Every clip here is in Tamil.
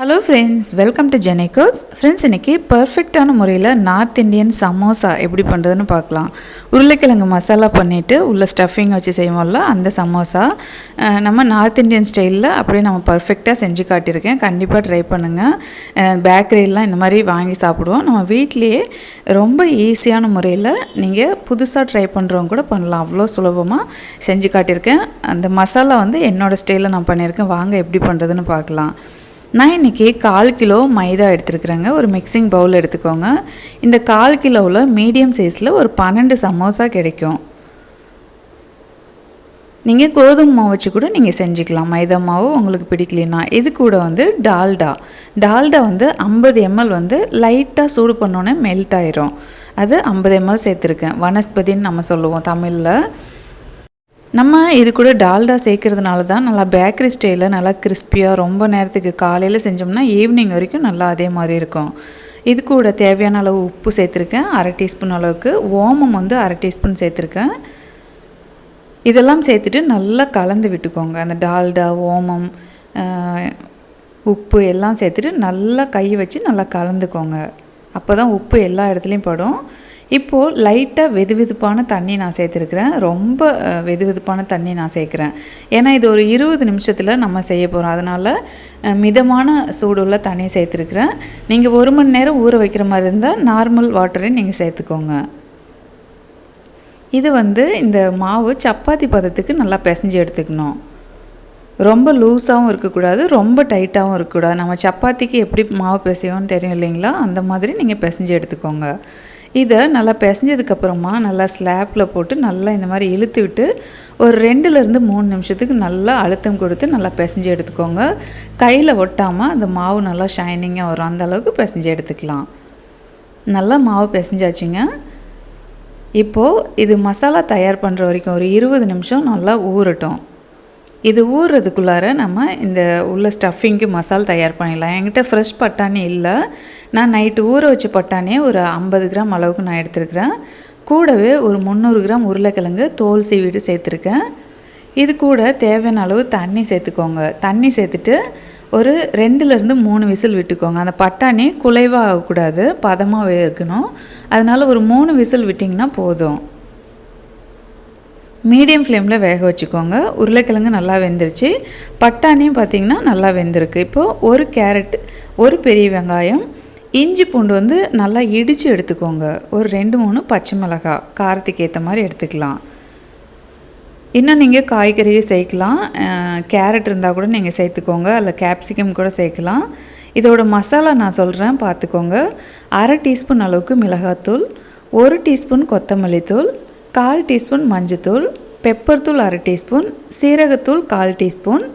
Hello friends welcome to Jenigos friends இன்றைக்கி பர்ஃபெக்டான முறையில் நார்த் இந்தியன் சமோசா எப்படி பண்ணுறதுன்னு பார்க்கலாம். உருளைக்கிழங்கு மசாலா பண்ணிவிட்டு உள்ள ஸ்டஃபிங் வச்சு செய்வோம்ல அந்த சமோசா நம்ம நார்த் இந்தியன் ஸ்டைலில் அப்படியே நம்ம பர்ஃபெக்டாக செஞ்சு காட்டியிருக்கேன். கண்டிப்பாக ட்ரை பண்ணுங்கள் பேக்கரிலாம் இந்த மாதிரி வாங்கி சாப்பிடுவோம். நம்ம வீட்லேயே ரொம்ப ஈஸியான முறையில் நீங்கள் புதுசாக ட்ரை பண்ணுறவங்க கூட பண்ணலாம். அவ்வளோ சுலபமாக செஞ்சு காட்டியிருக்கேன். அந்த மசாலா வந்து என்னோடய ஸ்டைலில் நான் பண்ணியிருக்கேன். வாங்க எப்படி பண்ணுறதுன்னு பார்க்கலாம். நான் இன்றைக்கி கால் கிலோ மைதா எடுத்துருக்குறேங்க. ஒரு மிக்சிங் பவுல் எடுத்துக்கோங்க. இந்த கால் கிலோவில் மீடியம் சைஸில் ஒரு பன்னெண்டு சமோசா கிடைக்கும். நீங்கள் கோதுமை மாவு வச்சு கூட நீங்கள் செஞ்சுக்கலாம். மைதா மாவு உங்களுக்கு பிடிக்கலனா இது கூட வந்து டால்டா. டால்டா வந்து ஐம்பது எம்எல் வந்து லைட்டாக சூடு பண்ணோன்னே மெல்ட் ஆயிரும். அது ஐம்பது எம்எல் சேர்த்துருக்கேன். வனஸ்பதின்னு நம்ம சொல்லுவோம் தமிழில். நம்ம இது கூட டால்டா சேர்க்கறதுனால தான் நல்லா பேக்கரி ஸ்டைலில் நல்லா கிறிஸ்பியாக ரொம்ப நேரத்துக்கு காலையில் செஞ்சோம்னா ஈவினிங் வரைக்கும் நல்லா அதே மாதிரி இருக்கும். இது கூட தேவையான அளவு உப்பு சேர்த்துருக்கேன். அரை டீஸ்பூன் அளவுக்கு. ஓமம் வந்து அரை டீஸ்பூன் சேர்த்துருக்கேன். இதெல்லாம் சேர்த்துட்டு நல்லா கலந்து விட்டுக்கோங்க. அந்த டால்டா ஓமம் உப்பு எல்லாம் சேர்த்துட்டு நல்லா கை வச்சு நல்லா கலந்துக்கோங்க. அப்போ தான் உப்பு எல்லா இடத்துலையும் படும். இப்போது லைட்டாக வெது வெதுப்பான தண்ணி நான் சேர்த்துருக்குறேன். ரொம்ப வெது வெதுப்பான தண்ணி நான் சேர்க்குறேன். ஏன்னா இது ஒரு இருபது நிமிஷத்தில் நம்ம செய்ய போகிறோம் அதனால் மிதமான சூடுள்ள தண்ணி சேர்த்துருக்குறேன். நீங்கள் ஒரு மணி நேரம் ஊற வைக்கிற மாதிரி இருந்தால் நார்மல் வாட்டரையும் நீங்கள் சேர்த்துக்கோங்க. இது வந்து இந்த மாவு சப்பாத்தி பதத்துக்கு நல்லா பிசைஞ்சு எடுத்துக்கணும். ரொம்ப லூஸாகவும் இருக்கக்கூடாது ரொம்ப டைட்டாகவும் இருக்கக்கூடாது. நம்ம சப்பாத்திக்கு எப்படி மாவு பிசையோன்னு தெரியும் இல்லைங்களா? அந்த மாதிரி நீங்கள் பிசைஞ்சு எடுத்துக்கோங்க. இதை நல்லா பிசைஞ்சதுக்கப்புறமா நல்லா ஸ்லாப்பில் போட்டு நல்லா இந்த மாதிரி இழுத்து விட்டு ஒரு ரெண்டுலேருந்து மூணு நிமிஷத்துக்கு நல்லா அழுத்தம் கொடுத்து நல்லா பிசைஞ்சு எடுத்துக்கோங்க. கையில் ஒட்டாமல் அந்த மாவு நல்லா ஷைனிங்காக வரும். அந்த அளவுக்கு பிசைஞ்சு எடுத்துக்கலாம். நல்லா மாவு பிசைஞ்சாச்சுங்க. இப்போது இது மசாலா தயார் பண்ணுற வரைக்கும் ஒரு இருபது நிமிஷம் நல்லா ஊறட்டும். இது ஊறுறதுக்குள்ளார நம்ம இந்த உள்ள ஸ்டஃபிங்க்கு மசால் தயார் பண்ணிடலாம். என்கிட்ட ஃப்ரெஷ் பட்டாணி இல்லை. நான் நைட்டு ஊற வச்ச பட்டாணியை ஒரு ஐம்பது கிராம் அளவுக்கு நான் எடுத்துருக்கிறேன். கூடவே ஒரு முந்நூறு கிராம் உருளைக்கிழங்கு தோல் சீவிட்டு சேர்த்துருக்கேன். இது கூட தேவையான அளவு தண்ணி சேர்த்துக்கோங்க. தண்ணி சேர்த்துட்டு ஒரு ரெண்டுலேருந்து மூணு விசில் விட்டுக்கோங்க. அந்த பட்டாணி குலைவாக ஆகக்கூடாது பதமாக இருக்கணும். அதனால் ஒரு மூணு விசில் விட்டிங்கன்னா போதும். மீடியம் ஃப்ளேமில் வேக வச்சுக்கோங்க. உருளைக்கிழங்கு நல்லா வெந்துருச்சு. பட்டாணியும் பார்த்திங்கன்னா நல்லா வெந்திருக்கு. இப்போது ஒரு கேரட் ஒரு பெரிய வெங்காயம் இஞ்சி பூண்டு வந்து நல்லா இடித்து எடுத்துக்கோங்க. ஒரு ரெண்டு மூணு பச்சை மிளகாய் காரத்துக்கு ஏற்ற மாதிரி எடுத்துக்கலாம். இன்னும் நீங்கள் காய்கறியை சேர்க்கலாம். கேரட் இருந்தால் கூட நீங்கள் சேர்த்துக்கோங்க. அல்ல கேப்சிகம் கூட சேர்க்கலாம். இதோட மசாலா நான் சொல்கிறேன் பார்த்துக்கோங்க. அரை டீஸ்பூன் அளவுக்கு மிளகாத்தூள் ஒரு டீஸ்பூன் கொத்தமல்லி தூள் கால் டீஸ்பூன் மஞ்சத்தூள் பெப்பர் தூள் அரை டீஸ்பூன் சீரகத்தூள் கால் டீஸ்பூன்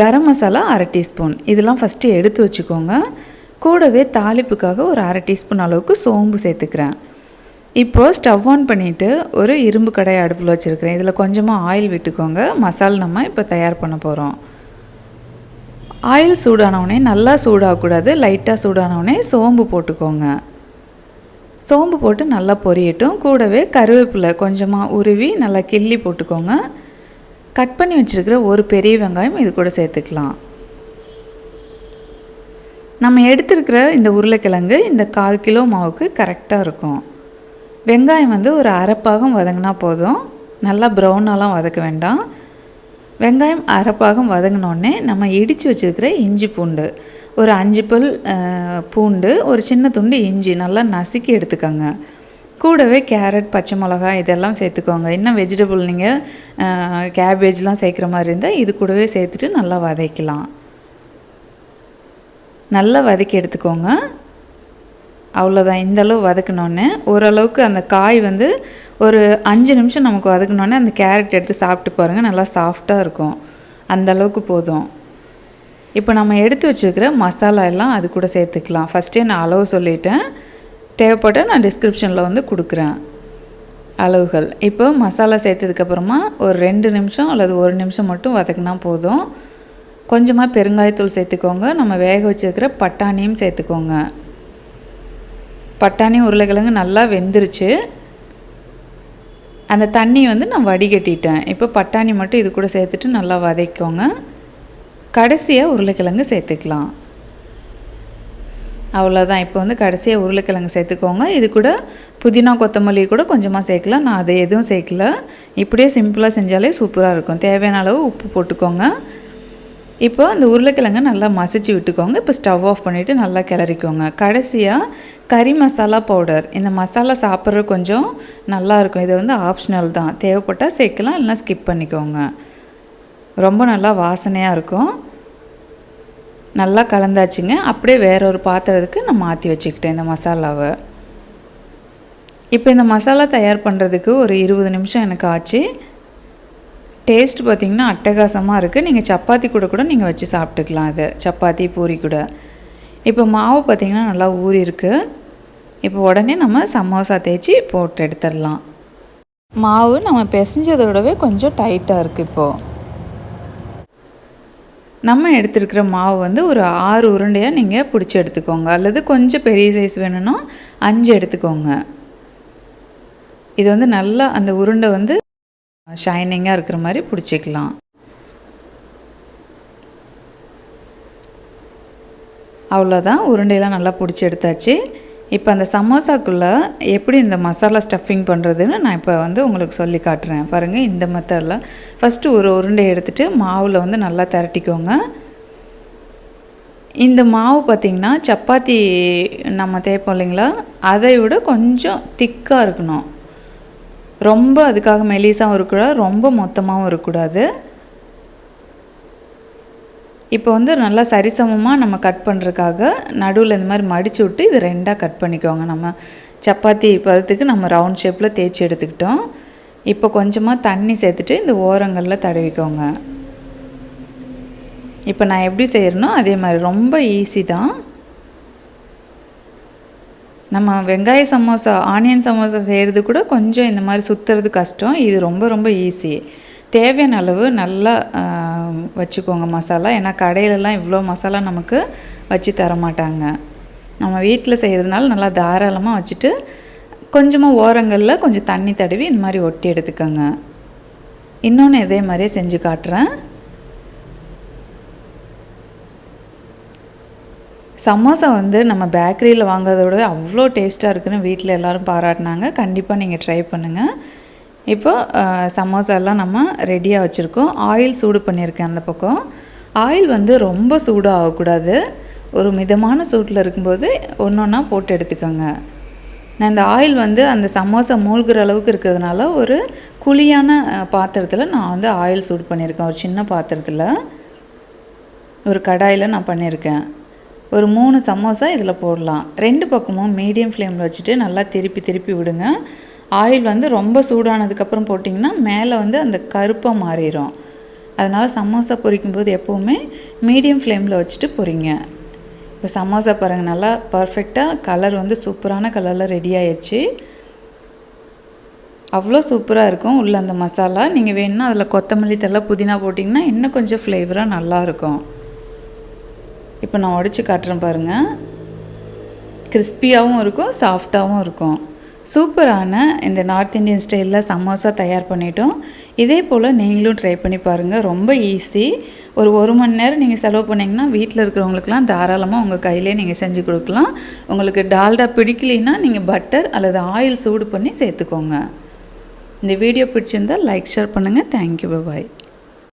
கரம் மசாலா அரை டீஸ்பூன். இதெல்லாம் ஃபஸ்ட்டு எடுத்து வச்சுக்கோங்க. கூடவே தாளிப்புக்காக ஒரு அரை டீஸ்பூன் அளவுக்கு சோம்பு சேர்த்துக்கிறேன். இப்போது ஸ்டவ் ஆன் பண்ணிவிட்டு ஒரு இரும்பு கடை அடுப்பில் வச்சுருக்கிறேன். இதில் கொஞ்சமாக ஆயில் விட்டுக்கோங்க. மசால் நம்ம இப்போ தயார் பண்ண போகிறோம் ஆயில் சூடானவுடனே நல்லா சூடாகக்கூடாது. லைட்டாக சூடானவுடனே சோம்பு போட்டுக்கோங்க. சோம்பு போட்டு நல்லா பொரியட்டும். கூடவே கருவேப்பிலை கொஞ்சமாக உருவி நல்லா கிள்ளி போட்டுக்கோங்க. கட் பண்ணி வச்சுருக்கிற ஒரு பெரிய வெங்காயம் இது கூட சேர்த்துக்கலாம். நம்ம எடுத்திருக்கிற இந்த உருளைக்கிழங்கு இந்த கால் கிலோ மாவுக்கு கரெக்டாக இருக்கும். வெங்காயம் வந்து ஒரு அரைப்பாகம் வதங்கினா போதும். நல்லா ப்ரௌனாலாம் வதக்க வேண்டாம். வெங்காயம் அரைப்பாகம் வதங்கினோடனே நம்ம இடித்து வச்சுருக்கிற இஞ்சி பூண்டு ஒரு அஞ்சு பல் பூண்டு ஒரு சின்ன துண்டு இஞ்சி நல்லா நசுக்கி எடுத்துக்கோங்க. கூடவே கேரட் பச்சை மிளகாய் இதெல்லாம் சேர்த்துக்கோங்க. இன்னும் வெஜிடபிள் நீங்கள் கேபேஜ்லாம் சேர்க்குற மாதிரி இருந்தால் இது கூடவே சேர்த்துட்டு நல்லா வதக்கலாம் நல்லா வதக்கி எடுத்துக்கோங்க. அவ்வளோதான் இந்த அளவு ஓரளவுக்கு அந்த காய் வந்து ஒரு அஞ்சு நிமிஷம் நமக்கு வதக்கினோடனே அந்த கேரட் எடுத்து சாப்பிட்டு பாருங்கள் நல்லா சாஃப்டாக இருக்கும். அந்த அளவுக்கு போதும். இப்போ நம்ம எடுத்து வச்சுருக்கிற மசாலா எல்லாம் அது கூட சேர்த்துக்கலாம். ஃபஸ்ட்டே நான் அளவு சொல்லிட்டேன். தேவைப்பட்டால் நான் டிஸ்கிரிப்ஷனில் வந்து கொடுக்குறேன். அளவுகள். இப்போ மசாலா சேர்த்ததுக்கப்புறமா ஒரு ரெண்டு நிமிஷம் அல்லது ஒரு நிமிஷம் மட்டும் வதக்கினா போதும். கொஞ்சமாக பெருங்காயத்தூள் சேர்த்துக்கோங்க. நம்ம வேக வச்சுருக்கிற பட்டாணியும் சேர்த்துக்கோங்க. பட்டாணி உருளைக்கிழங்கு நல்லா வெந்துருச்சு. அந்த தண்ணி வந்து நான் வடிகட்டிட்டேன். இப்போ பட்டாணி மட்டும் இது கூட சேர்த்துட்டு நல்லா வதக்கிக்கோங்க. கடைசியாக உருளைக்கிழங்கு சேர்த்துக்கலாம். அவ்வளோதான் இப்போ வந்து கடைசியாக உருளைக்கிழங்கு சேர்த்துக்கோங்க. இது கூட புதினா கொத்தமல்லி கூட கொஞ்சமாக சேர்க்கலாம். நான் அதை எதுவும் சேர்க்கல. இப்படியே சிம்பிளாக செஞ்சாலே சூப்பராக இருக்கும். தேவையான அளவு உப்பு போட்டுக்கோங்க. இப்போ அந்த உருளைக்கிழங்க நல்லா மசிச்சு விட்டுக்கோங்க. இப்போ ஸ்டவ் ஆஃப் பண்ணிவிட்டு நல்லா கிளறிக்கோங்க. கடைசியாக கறி மசாலா பவுடர். இந்த மசாலா சாப்பிட்றது கொஞ்சம் நல்லாயிருக்கும் இது வந்து ஆப்ஷனல் தான். தேவைப்பட்டால் சேர்க்கலாம் இல்லைனா ஸ்கிப் பண்ணிக்கோங்க. ரொம்ப நல்லா வாசனையாக இருக்கும். நல்லா கலந்தாச்சுங்க. அப்படியே வேற ஒரு பாத்திரத்துக்கு நான் மாற்றி வச்சுக்கிட்டேன் இந்த மசாலாவை. இப்போ இந்த மசாலா தயார் பண்ணுறதுக்கு ஒரு இருபது நிமிஷம் எனக்கு ஆச்சு. டேஸ்ட் பார்த்திங்கன்னா அட்டகாசமாக இருக்குது நீங்கள் சப்பாத்தி கூட கூட நீங்கள் வச்சு சாப்பிட்டுக்கலாம் அது. சப்பாத்தி பூரி கூட. இப்போ மாவு பார்த்திங்கன்னா நல்லா ஊறி இருக்குது இப்போ உடனே நம்ம சமோசா தேய்ச்சி போட்டு எடுத்துடலாம். மாவு நம்ம பிசைஞ்சதை விடவே கொஞ்சம் டைட்டாக இருக்குது இப்போது நம்ம எடுத்துருக்கிற மாவு வந்து ஒரு ஆறு உருண்டையாக நீங்கள் பிடிச்சி எடுத்துக்கோங்க. அல்லது கொஞ்சம் பெரிய சைஸ் வேணும்னா அஞ்சு எடுத்துக்கோங்க. இது வந்து நல்லா அந்த உருண்டை வந்து ஷைனிங்காக இருக்கிற மாதிரி பிடிச்சிக்கலாம். அவ்வளோதான் உருண்டையெல்லாம் நல்லா பிடிச்சி எடுத்தாச்சு. இப்போ அந்த சமோசாக்குள்ளே எப்படி இந்த மசாலா ஸ்டஃபிங் பண்ணுறதுன்னு நான் இப்போ வந்து உங்களுக்கு சொல்லி காட்டுறேன். பாருங்கள் இந்த மெத்தடில் ஃபஸ்ட்டு ஒரு உருண்டை எடுத்துகிட்டு மாவில் வந்து நல்லா திரட்டிக்கோங்க. இந்த மாவு பார்த்திங்கன்னா சப்பாத்தி நம்ம தேய்ப்போம் இல்லைங்களா? அதை விட கொஞ்சம் திக்காக இருக்கணும். ரொம்ப அதுக்காக மெலிசாகவும் இருக்கக்கூடாது ரொம்ப மொத்தமாகவும் இருக்கக்கூடாது. இப்போ வந்து நல்லா சரிசமமாக நம்ம கட் பண்ணுறதுக்காக நடுவில் இந்த மாதிரி மடித்து விட்டு இது ரெண்டாக கட் பண்ணிக்கோங்க. நம்ம சப்பாத்தி பதத்துக்கு நம்ம ரவுண்ட் ஷேப்பில் தேய்ச்சி எடுத்துக்கிட்டோம். இப்போ கொஞ்சமாக தண்ணி சேர்த்துட்டு இந்த ஓரங்களில் தடவிக்கோங்க. இப்போ நான் எப்படி செய்கிறனோ அதே மாதிரி ரொம்ப ஈஸி தான். நம்ம வெங்காய சமோசா ஆனியன் சமோசா செய்கிறது கூட கொஞ்சம் இந்த மாதிரி சுற்றுறது கஷ்டம். இது ரொம்ப ரொம்ப ஈஸி தேவையான அளவு நல்லா வச்சுக்கோங்க மசாலா. ஏன்னா கடையிலலாம் இவ்வளோ மசாலா நமக்கு வச்சு தர மாட்டாங்க நம்ம வீட்டில் செய்கிறதுனால நல்லா தாராளமாக வச்சுட்டு கொஞ்சமாக ஓரங்களில் கொஞ்சம் தண்ணி தடவி இந்த மாதிரி ஒட்டி எடுத்துக்கோங்க. இன்னொன்று இதே மாதிரியே செஞ்சு காட்டுறேன். சமோசா வந்து நம்ம பேக்கரியில் வாங்குறத அவ்வளோ டேஸ்ட்டாக இருக்குன்னு வீட்டில் எல்லோரும் பாராட்டினாங்க. கண்டிப்பாக நீங்கள் ட்ரை பண்ணுங்கள் இப்போ சமோசாலாம் நம்ம ரெடியாக வச்சுருக்கோம். ஆயில் சூடு பண்ணியிருக்கேன் அந்த பக்கம். ஆயில் வந்து ரொம்ப சூடாக ஆகக்கூடாது. ஒரு மிதமான சூட்டில் இருக்கும்போது ஒன்று ஒன்றா போட்டு எடுத்துக்கோங்க. நான் இந்த ஆயில் வந்து அந்த சமோசா மூழ்கிற அளவுக்கு இருக்கிறதுனால ஒரு குழியான பாத்திரத்தில் நான் வந்து ஆயில் சூடு பண்ணியிருக்கேன். ஒரு சின்ன பாத்திரத்தில். ஒரு கடாயில் நான் பண்ணியிருக்கேன். ஒரு மூணு சமோசா இதில் போடலாம். ரெண்டு பக்கமும் மீடியம் ஃப்ளேமில் வச்சுட்டு நல்லா திருப்பி திருப்பி விடுங்க. ஆயில் வந்து ரொம்ப சூடானதுக்கப்புறம் போட்டிங்கன்னா மேலே வந்து அந்த கருப்பாக மாறிடும் அதனால் சமோசா பொரிக்கும்போது எப்போவுமே மீடியம் ஃப்ளேமில் வச்சுட்டு பொரிங்க. இப்போ சமோசா பாருங்கள் நல்லா பர்ஃபெக்டாக கலர் வந்து சூப்பரான கலரில் ரெடி ஆயிடுச்சு அவ்வளோ சூப்பராக இருக்கும் உள்ள அந்த மசாலா. நீங்கள் வேணுன்னா அதில் கொத்தமல்லி தலை புதினா போட்டிங்கன்னா இன்னும் கொஞ்சம் ஃப்ளேவராக நல்லாயிருக்கும் இப்போ நான் உடச்சி காட்டுறேன் பாருங்கள் கிறிஸ்பியாகவும் இருக்கும் சாஃப்டாகவும் இருக்கும். சூப்பரான இந்த நார்த் இந்தியன் ஸ்டைலில் சமோசா தயார் பண்ணிட்டோம். இதே போல் நீங்களும் ட்ரை பண்ணி பாருங்கள் ரொம்ப ஈஸி. ஒரு ஒரு மணி நேரம் நீங்கள் செலவு பண்ணிங்கன்னா வீட்டில் இருக்கிறவங்களுக்குலாம் தாராளமாக உங்கள் கையிலே நீங்கள் செஞ்சு கொடுக்கலாம். உங்களுக்கு டால்டா பிடிக்கலைன்னா நீங்கள் பட்டர் அல்லது ஆயில் சூடு பண்ணி சேர்த்துக்கோங்க. இந்த வீடியோ பிடிச்சிருந்தால் லைக் ஷேர் பண்ணுங்கள் தேங்க்யூ பாய்